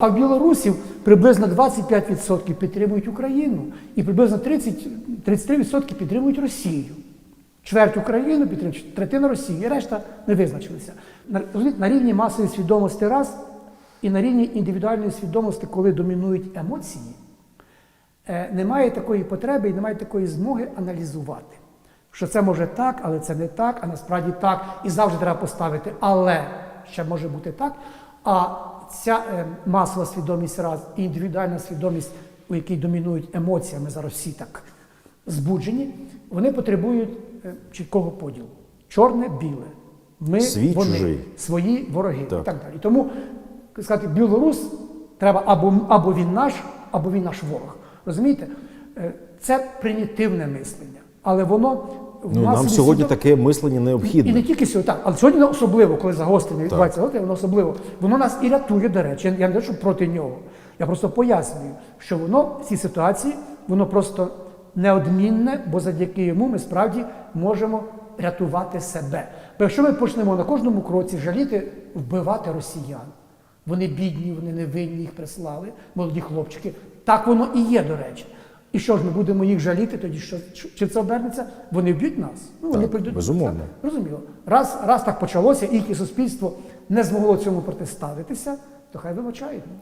А в білорусів приблизно 25% підтримують Україну і приблизно 30, 33% підтримують Росію. Чверть Україну підтримують, третина Росії, і решта не визначилися. На, на рівні масової свідомості раз і на рівні індивідуальної свідомості, коли домінують емоції, е, немає такої потреби і немає такої змоги аналізувати. Що це може так, але це не так, а насправді так, і завжди треба поставити, але ще може бути так. А ця е, масова свідомість раз і індивідуальна свідомість, у якій домінують емоціями, зараз всі так збуджені, вони потребують е, чіткого поділу. Чорне, біле. Ми Свій, вони, чужий. свої вороги Так. і так далі. Тому сказати, білорус треба або, або він наш, або він наш ворог. Розумієте? Е, Це примітивне мислення, але воно Ну, нам сьогодні свідом- таке мислення необхідне. і не тільки сьогодні, так, але сьогодні особливо, коли загострення відбувається, воно особливо. Воно нас і рятує, до речі. Я не що проти нього. Я просто пояснюю, що воно в цій ситуації, воно просто неодмінне, бо завдяки йому ми справді можемо рятувати себе. Бо якщо ми почнемо на кожному кроці жаліти, вбивати росіян, вони бідні, вони невинні, їх прислали, молоді хлопчики. Так воно і є, до речі. І що ж, ми будемо їх жаліти, тоді що чи це обернеться? Вони вб'ють нас. Ну, вони Так, прийдуть. безумовно. Так, Розуміло. Раз, раз так почалося, і їхнє суспільство не змогло цьому протиставитися, то хай вибачають.